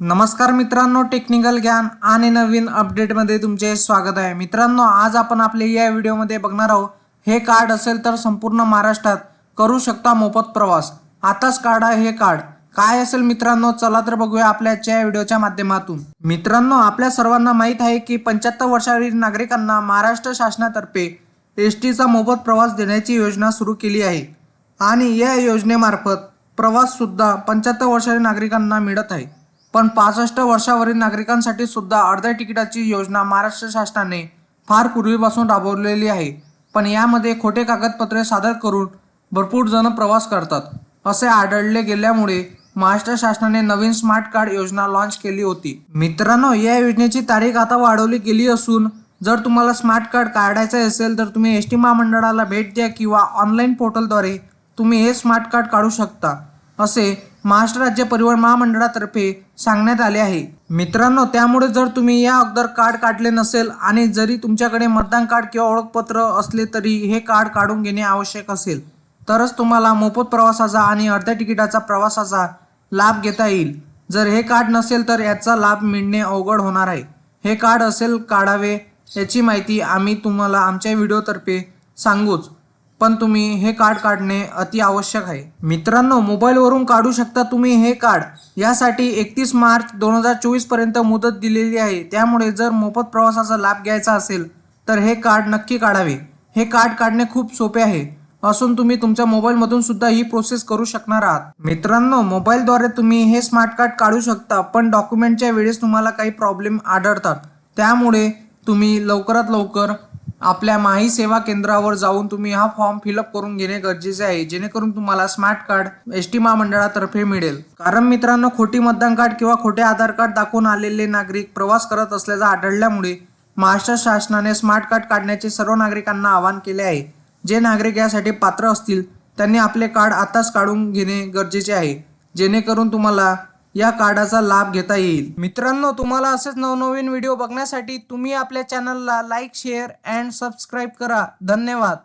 नमस्कार मित्रांनो टेक्निकल ज्ञान आणि नवीन अपडेटमध्ये तुमचे स्वागत आहे. मित्रांनो आज आपण आपले या व्हिडिओमध्ये बघणार आहोत हे कार्ड असेल तर संपूर्ण महाराष्ट्रात करू शकता मोफत प्रवास. आताच काढा हे कार्ड काय असेल मित्रांनो चला तर बघूया आपल्या आजच्या या व्हिडिओच्या माध्यमातून. मित्रांनो आपल्या सर्वांना माहीत आहे की पंच्याहत्तर वर्षावरील नागरिकांना महाराष्ट्र शासनातर्फे एस टीचा मोफत प्रवास देण्याची योजना सुरू केली आहे. आणि या योजनेमार्फत प्रवाससुद्धा पंच्याहत्तर वर्षावरील नागरिकांना मिळत आहे. पण पासष्ट वर्षावरील नागरिकांसाठी सुद्धा अर्ध्या तिकिटाची योजना महाराष्ट्र शासनाने फार पूर्वीपासून राबवलेली आहे. पण यामध्ये खोटे कागदपत्रे सादर करून भरपूर जण प्रवास करतात असे आढळले गेल्यामुळे महाराष्ट्र शासनाने नवीन स्मार्ट कार्ड योजना लॉन्च केली होती. मित्रांनो या योजनेची तारीख आता वाढवली गेली असून जर तुम्हाला स्मार्ट कार्ड काढायचे असेल तर तुम्ही एस टी महामंडळाला भेट द्या किंवा ऑनलाईन पोर्टलद्वारे तुम्ही हे स्मार्ट कार्ड काढू शकता असे महाराष्ट्र राज्य परिवहन महामंडळातर्फे सांगण्यात आले आहे. मित्रांनो त्यामुळे जर तुम्ही या अगोदर कार्ड काढले नसेल आणि जरी तुमच्याकडे मतदान कार्ड किंवा ओळखपत्र असले तरी हे कार्ड काढून घेणे आवश्यक असेल तरच तुम्हाला मोफत प्रवासाचा आणि अर्ध्या तिकिटाचा प्रवासाचा लाभ घेता येईल. जर हे कार्ड नसेल तर याचा लाभ मिळणे अवघड होणार आहे. हे कार्ड असेल काढावे याची माहिती आम्ही तुम्हाला आमच्या व्हिडिओतर्फे सांगूच. पण तुम्ही हे कार्ड काढणे अति आवश्यक आहे. मित्रांनो मोबाईलवरून काढू शकता तुम्ही हे कार्ड. यासाठी एकतीस मार्च दोन हजार चोवीसपर्यंत मुदत दिलेली आहे. त्यामुळे जर मोफत प्रवासाचा लाभ घ्यायचा असेल तर हे कार्ड नक्की काढावे. हे कार्ड काढणे खूप सोपे आहे. असून तुम्ही तुमच्या मोबाईलमधून सुद्धा ही प्रोसेस करू शकणार आहात. मित्रांनो मोबाईलद्वारे तुम्ही हे स्मार्ट कार्ड काढू शकता पण डॉक्युमेंटच्या वेळेस तुम्हाला काही प्रॉब्लेम आढळतात. त्यामुळे तुम्ही लवकरात लवकर आपल्या माही सेवा केंद्रावर जाऊन तुम्ही हा फॉर्म फिलअप करून घेणे गरजेचे आहे जेणेकरून तुम्हाला स्मार्ट कार्ड एस टी महामंडळातर्फे मिळेल. कारण मित्रांनो खोटी मतदान कार्ड किंवा खोटे आधार कार्ड दाखवून आलेले नागरिक प्रवास करत असल्याचं आढळल्यामुळे महाराष्ट्र शासनाने स्मार्ट कार्ड काढण्याचे सर्व नागरिकांना आवाहन केले आहे. जे नागरिक यासाठी पात्र असतील त्यांनी आपले कार्ड आताच काढून घेणे गरजेचे आहे. जेणेकरून तुम्हाला या कार्डाचा लाभ घेता येईल. मित्रांनो तुम्हाला असेच नवनवीन व्हिडिओ बघण्यासाठी तुम्ही आपल्या चॅनलला लाईक शेअर अँड सबस्क्राईब करा. धन्यवाद.